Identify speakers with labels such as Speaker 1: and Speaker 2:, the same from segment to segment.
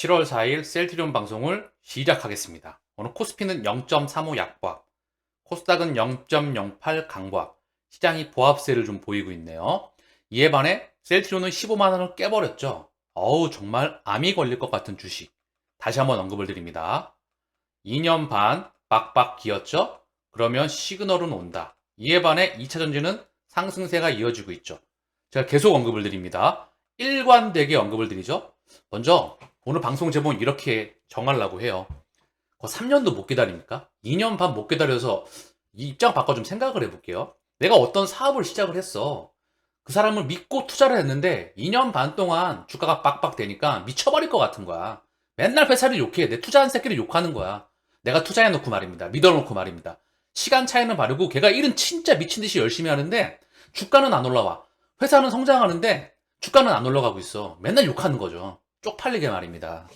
Speaker 1: 7월 4일 셀트리온 방송을 시작하겠습니다. 오늘 코스피는 0.35 약보합, 코스닥은 0.08 강보합, 시장이 보합세를 좀 보이고 있네요. 이에 반해 셀트리온은 15만 원을 깨버렸죠. 어우 정말 암이 걸릴 것 같은 주식. 다시 한번 언급을 드립니다. 2년 반 빡빡 기었죠? 그러면 시그널은 온다. 이에 반해 2차 전지는 상승세가 이어지고 있죠. 제가 계속 언급을 드립니다. 일관되게 언급을 드리죠. 먼저 오늘 방송 제목 이렇게 정하려고 해요. 그 3년도 못 기다립니까? 2년 반 못 기다려서 이 입장 바꿔 좀 생각을 해볼게요. 내가 어떤 사업을 시작을 했어. 그 사람을 믿고 투자를 했는데 2년 반 동안 주가가 빡빡 되니까 미쳐버릴 것 같은 거야. 맨날 회사를 욕해. 내 투자한 새끼를 욕하는 거야. 내가 투자해놓고 말입니다. 믿어놓고 말입니다. 시간 차이는 바르고 걔가 일은 진짜 미친 듯이 열심히 하는데 주가는 안 올라와. 회사는 성장하는데 주가는 안 올라가고 있어. 맨날 욕하는 거죠. 쪽팔리게 말입니다.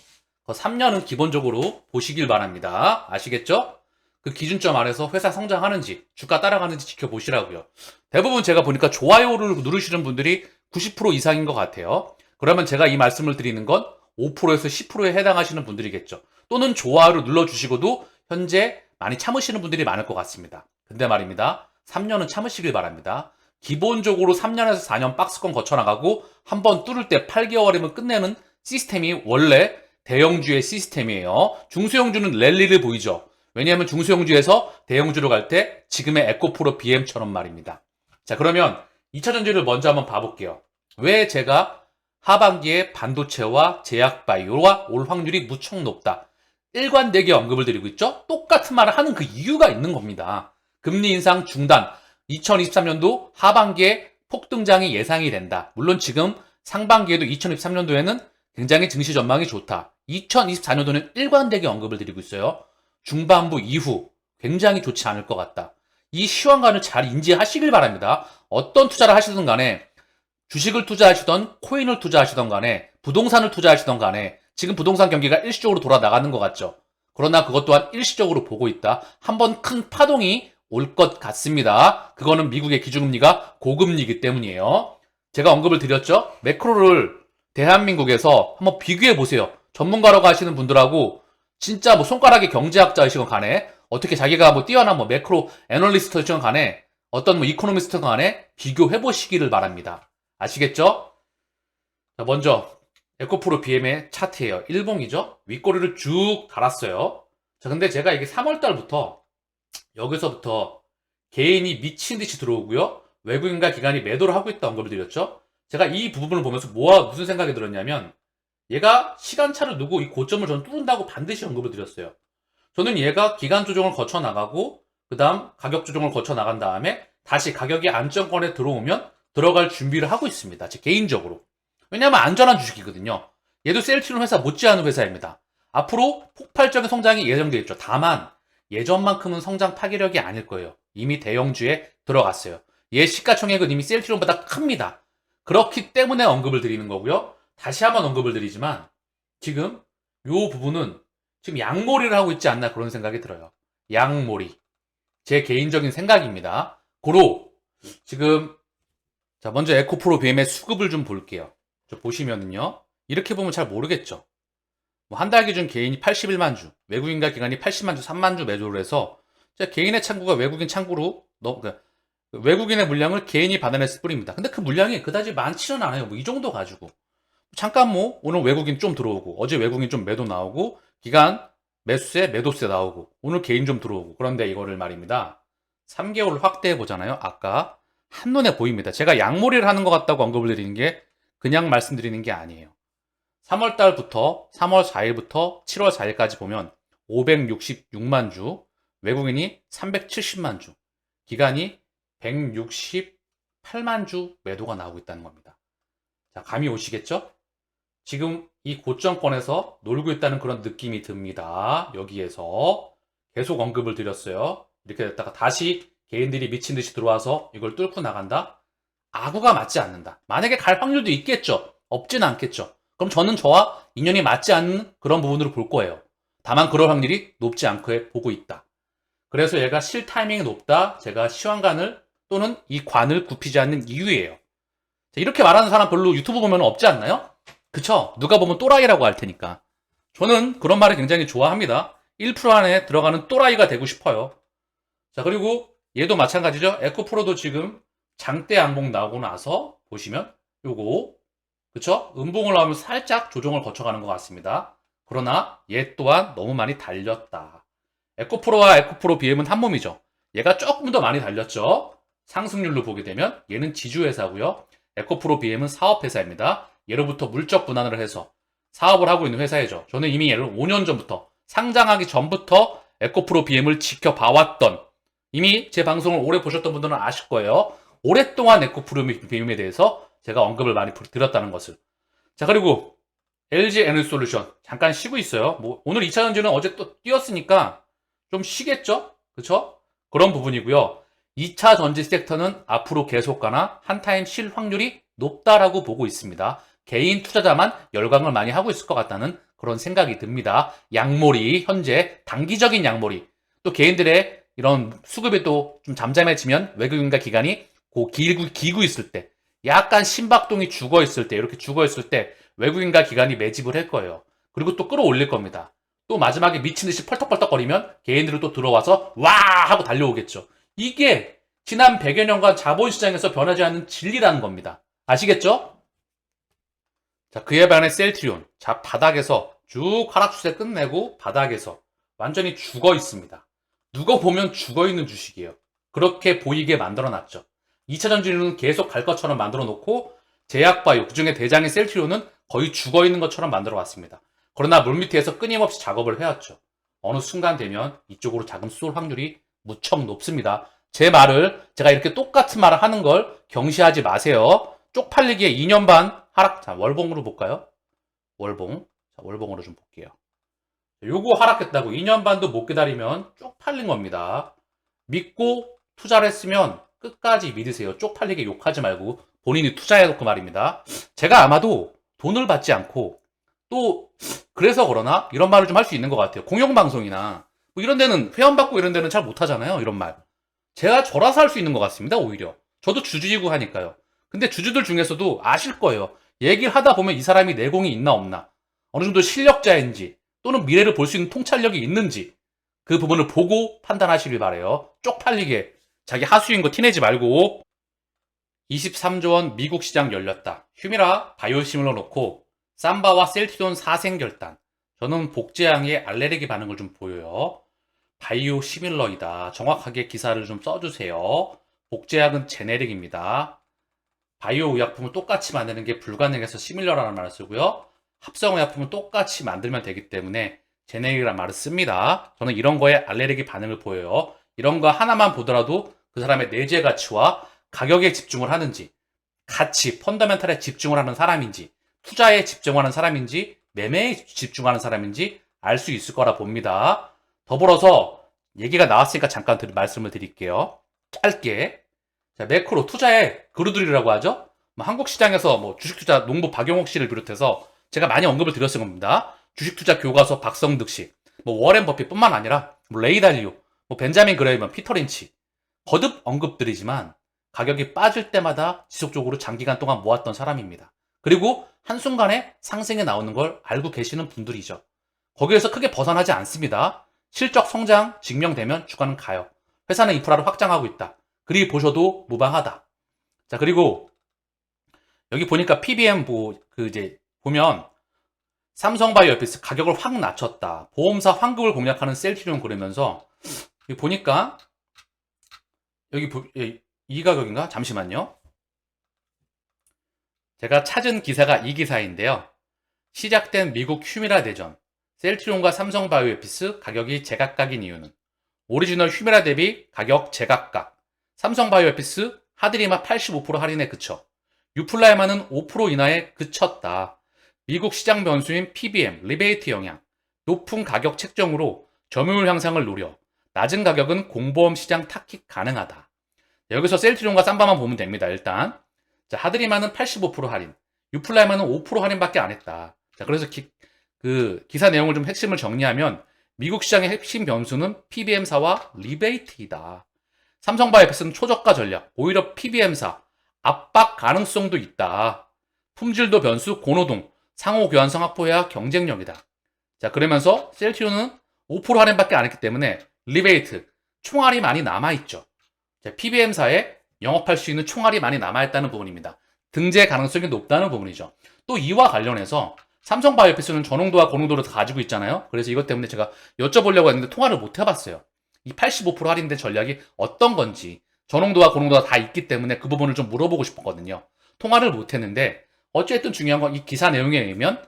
Speaker 1: 그 3년은 기본적으로 보시길 바랍니다. 아시겠죠? 그 기준점 아래서 회사 성장하는지 주가 따라가는지 지켜보시라고요. 대부분 제가 보니까 좋아요를 누르시는 분들이 90% 이상인 것 같아요. 그러면 제가 이 말씀을 드리는 건 5%에서 10%에 해당하시는 분들이겠죠. 또는 좋아요를 눌러주시고도 현재 많이 참으시는 분들이 많을 것 같습니다. 근데 말입니다. 3년은 참으시길 바랍니다. 기본적으로 3년에서 4년 박스권 거쳐나가고 한 번 뚫을 때 8개월이면 끝내는 시스템이 원래 대형주의 시스템이에요. 중소형주는 랠리를 보이죠. 왜냐하면 중소형주에서 대형주로 갈 때 지금의 에코프로 BM처럼 말입니다. 자 그러면 2차 전지를 먼저 한번 봐볼게요. 왜 제가 하반기에 반도체와 제약바이오와 올 확률이 무척 높다. 일관되게 언급을 드리고 있죠. 똑같은 말을 하는 그 이유가 있는 겁니다. 금리 인상 중단. 2023년도 하반기에 폭등장이 예상이 된다. 물론 지금 상반기에도 2023년도에는 굉장히 증시 전망이 좋다. 2024년도는 일관되게 언급을 드리고 있어요. 중반부 이후 굉장히 좋지 않을 것 같다. 이 시황관을 잘 인지하시길 바랍니다. 어떤 투자를 하시든 간에 주식을 투자하시던 코인을 투자하시던 간에 부동산을 투자하시던 간에 지금 부동산 경기가 일시적으로 돌아 나가는 것 같죠. 그러나 그것 또한 일시적으로 보고 있다. 한번 큰 파동이 올 것 같습니다. 그거는 미국의 기준금리가 고금리이기 때문이에요. 제가 언급을 드렸죠. 매크로를 대한민국에서 한번 비교해 보세요. 전문가라고 하시는 분들하고 진짜 뭐 손가락의 경제학자이시건 간에 어떻게 자기가 뭐 뛰어난 뭐 매크로 애널리스트이시건 간에 어떤 뭐 이코노미스트건 간에 비교해 보시기를 바랍니다. 아시겠죠? 자, 먼저 에코프로 BM의 차트예요. 일봉이죠? 윗꼬리를 쭉 달았어요. 자, 근데 제가 이게 3월 달부터 여기서부터 개인이 미친 듯이 들어오고요. 외국인과 기관이 매도를 하고 있다 언급을 드렸죠. 제가 이 부분을 보면서 뭐가 무슨 생각이 들었냐면 얘가 시간차를 두고 이 고점을 저는 뚫는다고 반드시 언급을 드렸어요. 저는 얘가 기간 조정을 거쳐 나가고 그 다음 가격 조정을 거쳐 나간 다음에 다시 가격이 안정권에 들어오면 들어갈 준비를 하고 있습니다. 제 개인적으로. 왜냐하면 안전한 주식이거든요. 얘도 셀트리온 회사 못지않은 회사입니다. 앞으로 폭발적인 성장이 예정되어 있죠. 다만 예전만큼은 성장 파괴력이 아닐 거예요. 이미 대형주에 들어갔어요. 얘 시가총액은 이미 셀트리온보다 큽니다. 그렇기 때문에 언급을 드리는 거고요. 다시 한번 언급을 드리지만 지금 요 부분은 지금 양몰이를 하고 있지 않나 그런 생각이 들어요. 양몰이. 제 개인적인 생각입니다. 고로 지금 자 먼저 에코프로 BM의 수급을 좀 볼게요. 저 보시면은요. 이렇게 보면 잘 모르겠죠. 뭐 한 달 기준 개인이 81만 주, 외국인과 기관이 80만 주, 3만 주 매도를 해서 자, 개인의 창구가 외국인 창구로 넣, 그러니까 외국인의 물량을 개인이 받아냈을 뿐입니다. 근데 그 물량이 그다지 많지는 않아요. 뭐 이 정도 가지고. 잠깐 뭐 오늘 외국인 좀 들어오고 어제 외국인 좀 매도 나오고 기간 매수세 매도세 나오고 오늘 개인 좀 들어오고 그런데 이거를 말입니다. 3개월 확대해 보잖아요. 아까 한눈에 보입니다. 제가 양몰이를 하는 것 같다고 언급을 드리는 게 그냥 말씀드리는 게 아니에요. 3월 달부터 3월 4일부터 7월 4일까지 보면 566만 주, 외국인이 370만 주, 기간이 168만 주 매도가 나오고 있다는 겁니다. 자, 감이 오시겠죠? 지금 이 고점권에서 놀고 있다는 그런 느낌이 듭니다. 여기에서 계속 언급을 드렸어요. 이렇게 됐다가 다시 개인들이 미친 듯이 들어와서 이걸 뚫고 나간다? 아구가 맞지 않는다. 만약에 갈 확률도 있겠죠. 없지는 않겠죠. 그럼 저는 저와 인연이 맞지 않는 그런 부분으로 볼 거예요. 다만 그럴 확률이 높지 않게 보고 있다. 그래서 얘가 실 타이밍이 높다. 제가 시황관을 또는 이 관을 굽히지 않는 이유예요. 자, 이렇게 말하는 사람 별로 유튜브 보면 없지 않나요? 그쵸? 누가 보면 또라이라고 할 테니까. 저는 그런 말을 굉장히 좋아합니다. 1% 안에 들어가는 또라이가 되고 싶어요. 자, 그리고 얘도 마찬가지죠. 에코프로도 지금 장대 양봉 나오고 나서 보시면 요거 그쵸? 음봉을 나오면 살짝 조정을 거쳐가는 것 같습니다. 그러나 얘 또한 너무 많이 달렸다. 에코프로와 에코프로 BM은 한 몸이죠. 얘가 조금 더 많이 달렸죠. 상승률로 보게 되면 얘는 지주회사고요. 에코프로 BM은 사업회사입니다. 예로부터 물적 분할을 해서 사업을 하고 있는 회사이죠. 저는 이미 얘를 5년 전부터 상장하기 전부터 에코프로 BM을 지켜봐왔던 이미 제 방송을 오래 보셨던 분들은 아실 거예요. 오랫동안 에코프로 BM에 대해서 제가 언급을 많이 드렸다는 것을. 자, 그리고 LG 에너지솔루션 잠깐 쉬고 있어요. 뭐 오늘 2차 전지는 어제 또 뛰었으니까 좀 쉬겠죠? 그쵸? 그런 부분이고요. 2차 전지 섹터는 앞으로 계속 가나 한타임 실 확률이 높다라고 보고 있습니다. 개인 투자자만 열광을 많이 하고 있을 것 같다는 그런 생각이 듭니다. 양몰이 현재 단기적인 양몰이 또 개인들의 이런 수급이 또 좀 잠잠해지면 외국인과 기관이 고 기구, 기구 있을 때 약간 심박동이 죽어 있을 때 이렇게 죽어 있을 때 외국인과 기관이 매집을 할 거예요. 그리고 또 끌어올릴 겁니다. 또 마지막에 미친 듯이 펄떡펄떡거리면 개인들이 또 들어와서 와 하고 달려오겠죠. 이게 지난 100여 년간 자본시장에서 변하지 않는 진리라는 겁니다. 아시겠죠? 자, 그에 반해 셀트리온. 자, 바닥에서 쭉 하락 추세 끝내고 바닥에서 완전히 죽어 있습니다. 누가 보면 죽어 있는 주식이에요. 그렇게 보이게 만들어 놨죠. 2차 전지는 계속 갈 것처럼 만들어 놓고 제약바이오, 그 중에 대장인 셀트리온은 거의 죽어 있는 것처럼 만들어 왔습니다. 그러나 물밑에서 끊임없이 작업을 해왔죠. 어느 순간 되면 이쪽으로 자금 쏠 확률이 무척 높습니다. 제 말을 제가 이렇게 똑같은 말을 하는 걸 경시하지 마세요. 쪽팔리기에 2년 반 하락. 자, 월봉으로 볼까요? 월봉. 자, 월봉으로 좀 볼게요. 요거 하락했다고 2년 반도 못 기다리면 쪽팔린 겁니다. 믿고 투자를 했으면 끝까지 믿으세요. 쪽팔리게 욕하지 말고 본인이 투자해놓고 말입니다. 제가 아마도 돈을 받지 않고 또 그래서 그러나 이런 말을 좀 할 수 있는 것 같아요. 공영방송이나 뭐 이런 데는 회원받고 이런 데는 잘 못하잖아요. 이런 말. 제가 저라서 할 수 있는 것 같습니다. 오히려. 저도 주주이고 하니까요. 근데 주주들 중에서도 아실 거예요. 얘기를 하다 보면 이 사람이 내공이 있나 없나. 어느 정도 실력자인지 또는 미래를 볼 수 있는 통찰력이 있는지 그 부분을 보고 판단하시길 바래요. 쪽팔리게 자기 하수인 거 티내지 말고 23조 원 미국 시장 열렸다. 휴미라 바이오시밀러 놓고 삼바와 셀티돈 사생 결단. 저는 복제양의 알레르기 반응을 좀 보여요. 바이오 시밀러이다. 정확하게 기사를 좀 써주세요. 복제약은 제네릭입니다. 바이오 의약품을 똑같이 만드는 게 불가능해서 시밀러라는 말을 쓰고요. 합성 의약품을 똑같이 만들면 되기 때문에 제네릭이라는 말을 씁니다. 저는 이런 거에 알레르기 반응을 보여요. 이런 거 하나만 보더라도 그 사람의 내재 가치와 가격에 집중을 하는지, 가치, 펀더멘탈에 집중을 하는 사람인지, 투자에 집중하는 사람인지, 매매에 집중하는 사람인지 알 수 있을 거라 봅니다. 더불어서 얘기가 나왔으니까 잠깐 드, 말씀을 드릴게요. 짧게. 자, 매크로 투자의 그루들이라고 하죠. 뭐 한국 시장에서 뭐 주식 투자 농부 박용옥 씨를 비롯해서 제가 많이 언급을 드렸을 겁니다. 주식 투자 교과서 박성득 씨, 뭐 워렌 버핏뿐만 아니라 뭐 레이 달리오, 뭐 벤자민 그레이먼, 피터 린치 거듭 언급드리지만 가격이 빠질 때마다 지속적으로 장기간 동안 모았던 사람입니다. 그리고 한순간에 상승에 나오는 걸 알고 계시는 분들이죠. 거기에서 크게 벗어나지 않습니다. 실적 성장 증명되면 주가는 가요. 회사는 인프라를 확장하고 있다. 그리 보셔도 무방하다. 자, 그리고 여기 보니까 PBM 뭐, 그 이제 보면 삼성바이오피스 가격을 확 낮췄다. 보험사 환급을 공략하는 셀트리온 그러면서 여기 보니까 여기 보, 예, 이 가격인가? 잠시만요. 제가 찾은 기사가 이 기사인데요. 시작된 미국 휴미라 대전, 셀트리온과 삼성 바이오에피스 가격이 제각각인 이유는 오리지널 휴미라 대비 가격 제각각, 삼성 바이오에피스 하드리마 85% 할인에 그쳐, 유플라이마는 5% 인하에 그쳤다. 미국 시장 변수인 PBM, 리베이트 영향, 높은 가격 책정으로 점유율 향상을 노려 낮은 가격은 공보험 시장 타킥 가능하다. 여기서 셀트리온과 쌈바만 보면 됩니다. 일단 자, 하드리마는 85% 할인, 유플라이마는 5% 할인밖에 안 했다. 자, 그래서 기, 그 기사 내용을 좀 핵심을 정리하면 미국 시장의 핵심 변수는 PBM사와 리베이트이다. 삼성바이오패스는 초저가 전략, 오히려 PBM사 압박 가능성도 있다. 품질도 변수, 고노동, 상호 교환성 확보해야 경쟁력이다. 자, 그러면서 셀티오는 5% 할인밖에 안 했기 때문에 리베이트, 총알이 많이 남아있죠. 자, PBM사에 영업할 수 있는 총알이 많이 남아있다는 부분입니다. 등재 가능성이 높다는 부분이죠. 또 이와 관련해서 삼성 바이오피스는 저농도와 고농도를 다 가지고 있잖아요. 그래서 이것 때문에 제가 여쭤보려고 했는데 통화를 못 해봤어요. 이 85% 할인된 전략이 어떤 건지 저농도와 고농도가 다 있기 때문에 그 부분을 좀 물어보고 싶었거든요. 통화를 못 했는데 어쨌든 중요한 건 이 기사 내용에 의하면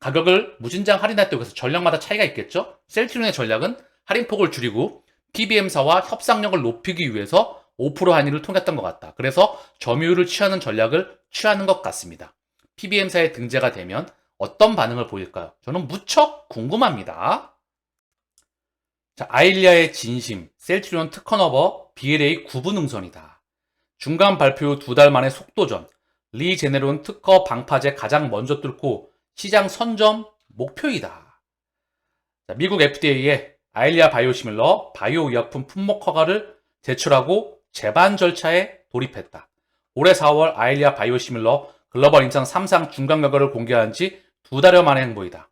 Speaker 1: 가격을 무진장 할인했다고 해서 전략마다 차이가 있겠죠? 셀트리온의 전략은 할인폭을 줄이고 PBM사와 협상력을 높이기 위해서 5% 할인을 통했던 것 같다. 그래서 점유율을 취하는 전략을 취하는 것 같습니다. PBM사에 등재가 되면 어떤 반응을 보일까요? 저는 무척 궁금합니다. 자, 아일리아의 진심, 셀트리온 특허너버 BLA 구분 응선이다. 중간 발표 후 두 달 만에 속도전, 리 제네론 특허 방파제 가장 먼저 뚫고 시장 선점 목표이다. 자, 미국 FDA에 아일리아 바이오시밀러 바이오 의약품 품목 허가를 제출하고 재반 절차에 돌입했다. 올해 4월 아일리아 바이오시밀러 글로벌 임상 3상 중간 결과를 공개한 지 두 달여 만의 행보이다.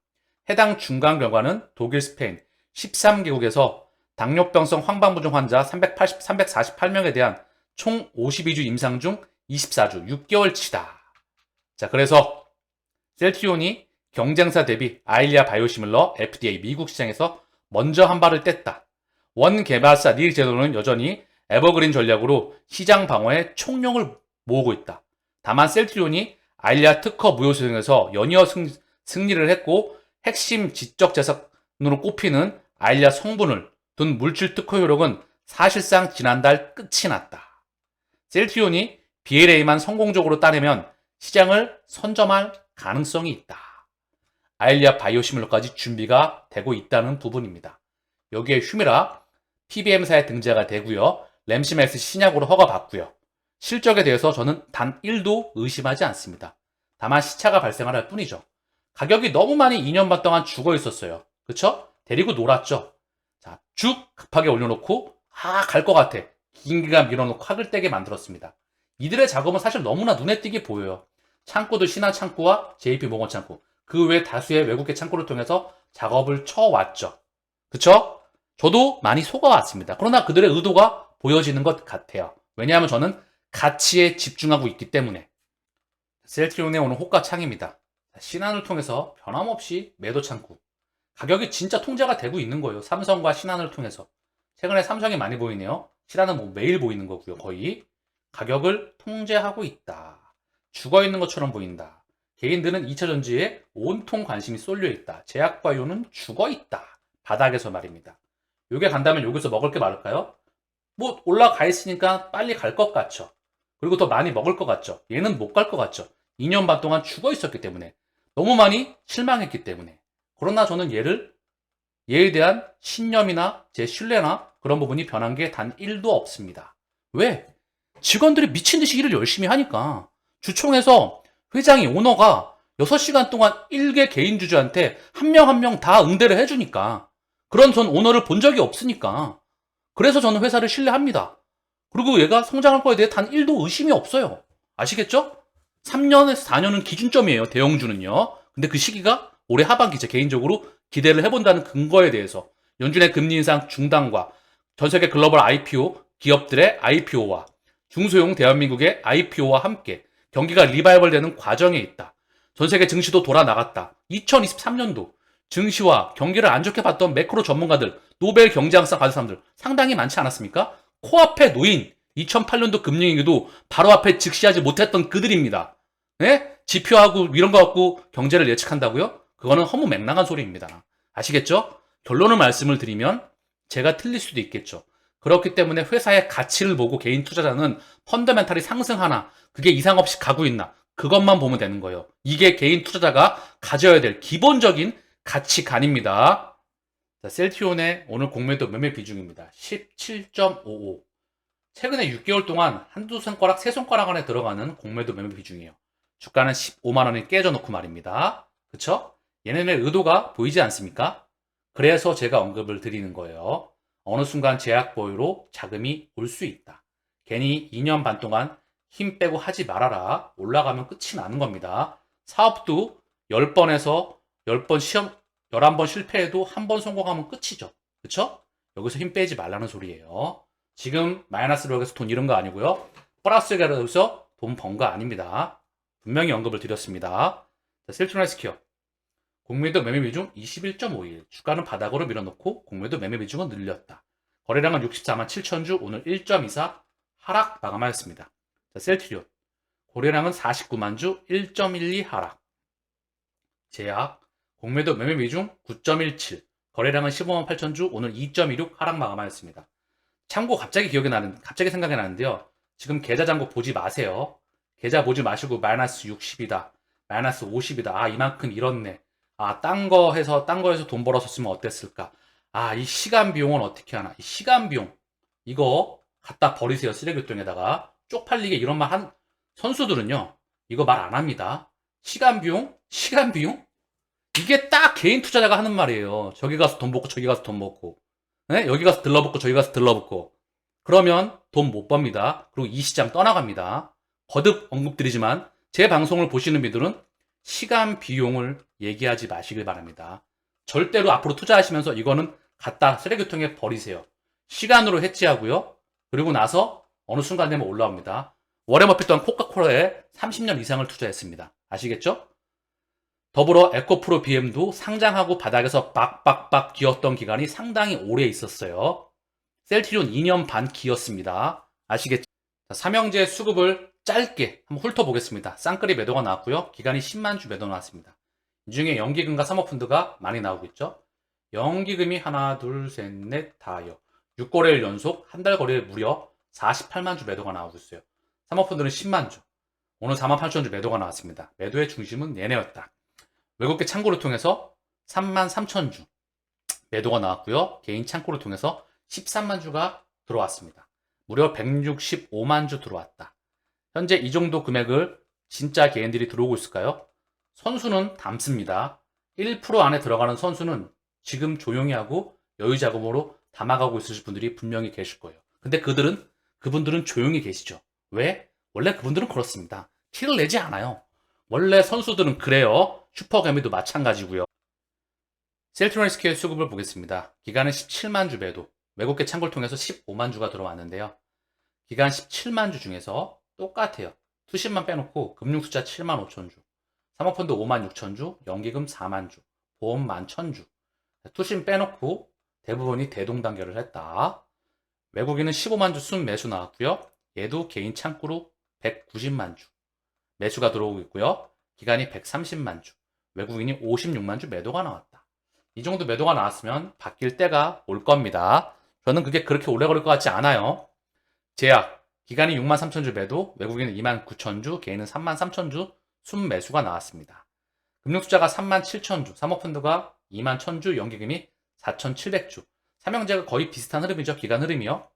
Speaker 1: 해당 중간 결과는 독일, 스페인 13개국에서 당뇨병성 황반부종 환자 380, 348명에 대한 총 52주 임상 중 24주 6개월치다. 자, 그래서 셀트리온이 경쟁사 대비 아일리아 바이오시밀러 FDA 미국 시장에서 먼저 한 발을 뗐다. 원 개발사 닐 제도는 여전히 에버그린 전략으로 시장 방어에 총력을 모으고 있다. 다만 셀트리온이 아일리아 특허 무효 수행에서 연이어 승, 승리를 했고 핵심 지적 재산으로 꼽히는 아일리아 성분을 둔 물질 특허 효력은 사실상 지난달 끝이 났다. 셀트리온이 BLA만 성공적으로 따내면 시장을 선점할 가능성이 있다. 아일리아 바이오시밀러까지 준비가 되고 있다는 부분입니다. 여기에 휴미라 PBM사에 등재가 되고요. 램시메스 신약으로 허가받고요. 실적에 대해서 저는 단 1도 의심하지 않습니다. 다만 시차가 발생할 뿐이죠. 가격이 너무 많이 2년 반 동안 죽어 있었어요. 그쵸? 데리고 놀았죠. 자, 쭉 급하게 올려놓고 아, 갈 것 같아. 긴 기간 밀어놓고 학을 떼게 만들었습니다. 이들의 작업은 사실 너무나 눈에 띄게 보여요. 창구도 신한 창구와 JP 모건 창구, 그외 다수의 외국계 창구를 통해서 작업을 쳐왔죠. 그쵸? 저도 많이 속아왔습니다. 그러나 그들의 의도가 보여지는 것 같아요. 왜냐하면 저는 가치에 집중하고 있기 때문에. 셀트리온의 오늘 호가 창입니다. 신한을 통해서 변함없이 매도 창구. 가격이 진짜 통제가 되고 있는 거예요. 삼성과 신한을 통해서. 최근에 삼성이 많이 보이네요. 신한은 뭐 매일 보이는 거고요. 거의. 가격을 통제하고 있다. 죽어 있는 것처럼 보인다. 개인들은 2차 전지에 온통 관심이 쏠려 있다. 제약바이오는 죽어 있다. 바닥에서 말입니다. 요게 간다면 여기서 먹을 게 많을까요? 뭐 올라가 있으니까 빨리 갈 것 같죠. 그리고 더 많이 먹을 것 같죠. 얘는 못 갈 것 같죠. 2년 반 동안 죽어 있었기 때문에 너무 많이 실망했기 때문에 그러나 저는 얘를 얘에 대한 신념이나 제 신뢰나 그런 부분이 변한 게 단 1도 없습니다. 왜? 직원들이 미친 듯이 일을 열심히 하니까 주총에서 회장이 오너가 6시간 동안 1개 개인 주주한테 한 명 한 명 다 응대를 해주니까 그런 전 오너를 본 적이 없으니까 그래서 저는 회사를 신뢰합니다. 그리고 얘가 성장할 거에 대해 단 1도 의심이 없어요. 아시겠죠? 3년에서 4년은 기준점이에요. 대형주는요. 근데 그 시기가 올해 하반기 제 개인적으로 기대를 해본다는 근거에 대해서 연준의 금리 인상 중단과 전 세계 글로벌 IPO 기업들의 IPO와 중소형 대한민국의 IPO와 함께 경기가 리바이벌 되는 과정에 있다. 전 세계 증시도 돌아 나갔다. 2023년도 증시와 경기를 안 좋게 봤던 매크로 전문가들, 노벨 경제학상 받은 사람들 상당히 많지 않았습니까? 코앞에 놓인 2008년도 금융위기도 바로 앞에 직시하지 못했던 그들입니다. 네? 지표하고 이런 거 갖고 경제를 예측한다고요? 그거는 허무 맹랑한 소리입니다. 아시겠죠? 결론을 말씀을 드리면 제가 틀릴 수도 있겠죠. 그렇기 때문에 회사의 가치를 보고 개인 투자자는 펀더멘탈이 상승하나 그게 이상 없이 가고 있나 그것만 보면 되는 거예요. 이게 개인 투자자가 가져야 될 기본적인 가치관입니다. 자, 셀티온의 오늘 공매도 매매 비중입니다. 17.55. 최근에 6개월 동안 한두 손가락, 세 손가락 안에 들어가는 공매도 매매 비중이에요. 주가는 15만 원이 깨져 놓고 말입니다. 그쵸? 얘네의 의도가 보이지 않습니까? 그래서 제가 언급을 드리는 거예요. 어느 순간 제약 보유로 자금이 올 수 있다. 괜히 2년 반 동안 힘 빼고 하지 말아라. 올라가면 끝이 나는 겁니다. 사업도 10번에서 10번 시험, 11번 실패해도 한 번 성공하면 끝이죠. 그쵸? 여기서 힘 빼지 말라는 소리예요. 지금 마이너스로 해서 돈 잃은 거 아니고요. 플러스가 해서 돈 번 거 아닙니다. 분명히 언급을 드렸습니다. 자, 셀트라이스키어. 공매도 매매 비중 21.51. 주가는 바닥으로 밀어놓고 공매도 매매 비중은 늘렸다. 거래량은 64만 7천 주, 오늘 1.24 하락 마감하였습니다. 자, 셀트리온. 거래량은 49만 주, 1.12 하락. 제약. 공매도 매매 비중 9.17. 거래량은 15만 8천 주, 오늘 2.26 하락 마감하였습니다. 참고 갑자기 기억이 나는, 갑자기 생각이 나는데요. 지금 계좌 잔고 보지 마세요. 계좌 보지 마시고 마이너스 60이다. 마이너스 50이다. 아, 이만큼 잃었네. 아, 딴 거 해서, 딴거 해서 돈 벌었었으면 어땠을까? 아, 이 시간 비용은 어떻게 하나? 이 시간 비용. 이거 갖다 버리세요. 쓰레기통에다가. 쪽팔리게 이런 말 한, 선수들은요. 이거 말 안 합니다. 시간 비용? 시간 비용? 이게 딱 개인 투자자가 하는 말이에요. 저기 가서 돈 먹고 저기 가서 돈 먹고. 네? 여기 가서 들러붙고 저기 가서 들러붙고. 그러면 돈 못 법니다. 그리고 이 시장 떠나갑니다. 거듭 언급드리지만 제 방송을 보시는 분들은 시간 비용을 얘기하지 마시길 바랍니다. 절대로 앞으로 투자하시면서 이거는 갖다 쓰레기통에 버리세요. 시간으로 해지하고요. 그리고 나서 어느 순간 되면 올라옵니다. 워렌 버핏 또한 코카콜라에 30년 이상을 투자했습니다. 아시겠죠? 더불어 에코프로 BM도 상장하고 바닥에서 빡빡빡 기었던 기간이 상당히 오래 있었어요. 셀트리온 2년 반 기었습니다. 아시겠죠? 자, 삼형제 수급을 짧게 한번 훑어보겠습니다. 쌍끌이 매도가 나왔고요. 기간이 10만 주 매도 나왔습니다. 이 중에 연기금과 사모펀드가 많이 나오고 있죠. 연기금이 하나, 둘, 셋, 넷, 다요. 6거래일 연속 한 달 거래일 무려 48만 주 매도가 나오고 있어요. 사모펀드는 10만 주. 오늘 4만 8천 주 매도가 나왔습니다. 매도의 중심은 얘네였다. 외국계 창고를 통해서 3만 3천 주 매도가 나왔고요. 개인 창고를 통해서 13만 주가 들어왔습니다. 무려 165만 주 들어왔다. 현재 이 정도 금액을 진짜 개인들이 들어오고 있을까요? 선수는 담습니다. 1% 안에 들어가는 선수는 지금 조용히 하고 여유 자금으로 담아가고 있으실 분들이 분명히 계실 거예요. 근데 그들은 그분들은 조용히 계시죠. 왜? 원래 그분들은 그렇습니다. 티를 내지 않아요. 원래 선수들은 그래요. 슈퍼개미도 마찬가지고요. 셀트로니스키의 수급을 보겠습니다. 기간은 17만 주 매도, 외국계 창고를 통해서 15만 주가 들어왔는데요. 기간 17만 주 중에서 똑같아요. 투신만 빼놓고 금융 숫자 7만 5천 주, 사모펀드 5만 6천 주, 연기금 4만 주, 보험 1만 1천 주. 투신 빼놓고 대부분이 대동단결을 했다. 외국인은 15만 주 순 매수 나왔고요. 얘도 개인 창구로 190만 주 매수가 들어오고 있고요. 기간이 130만 주, 외국인이 56만 주 매도가 나왔다. 이 정도 매도가 나왔으면 바뀔 때가 올 겁니다. 저는 그게 그렇게 오래 걸릴 것 같지 않아요. 제약, 기간이 6만 3천 주 매도, 외국인은 2만 9천 주, 개인은 3만 3천 주 순매수가 나왔습니다. 금융투자가 3만 7천 주, 사모펀드가 2만 1천 주, 연기금이 4,700주. 삼형제가 거의 비슷한 흐름이죠. 기간 흐름이요.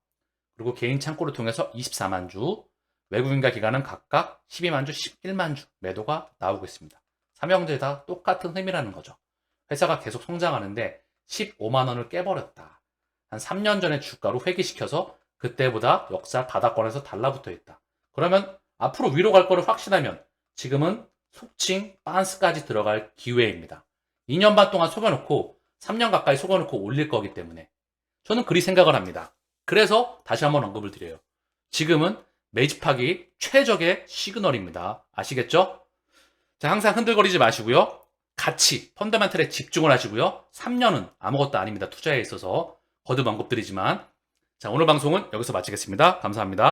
Speaker 1: 그리고 개인 창고를 통해서 24만 주, 외국인과 기관은 각각 12만 주, 11만 주 매도가 나오고 있습니다. 삼형제 다 똑같은 흐름이라는 거죠. 회사가 계속 성장하는데 15만 원을 깨버렸다. 한 3년 전에 주가로 회귀시켜서 그때보다 역사 바닥권에서 달라붙어 있다. 그러면 앞으로 위로 갈 거를 확신하면 지금은 속칭 빤스까지 들어갈 기회입니다. 2년 반 동안 속여놓고 3년 가까이 속여놓고 올릴 거기 때문에 저는 그리 생각을 합니다. 그래서 다시 한번 언급을 드려요. 지금은 매집하기 최적의 시그널입니다. 아시겠죠? 자, 항상 흔들거리지 마시고요. 같이 펀더멘털에 집중을 하시고요. 3년은 아무것도 아닙니다. 투자에 있어서 거듭 언급드리지만 자, 오늘 방송은 여기서 마치겠습니다. 감사합니다.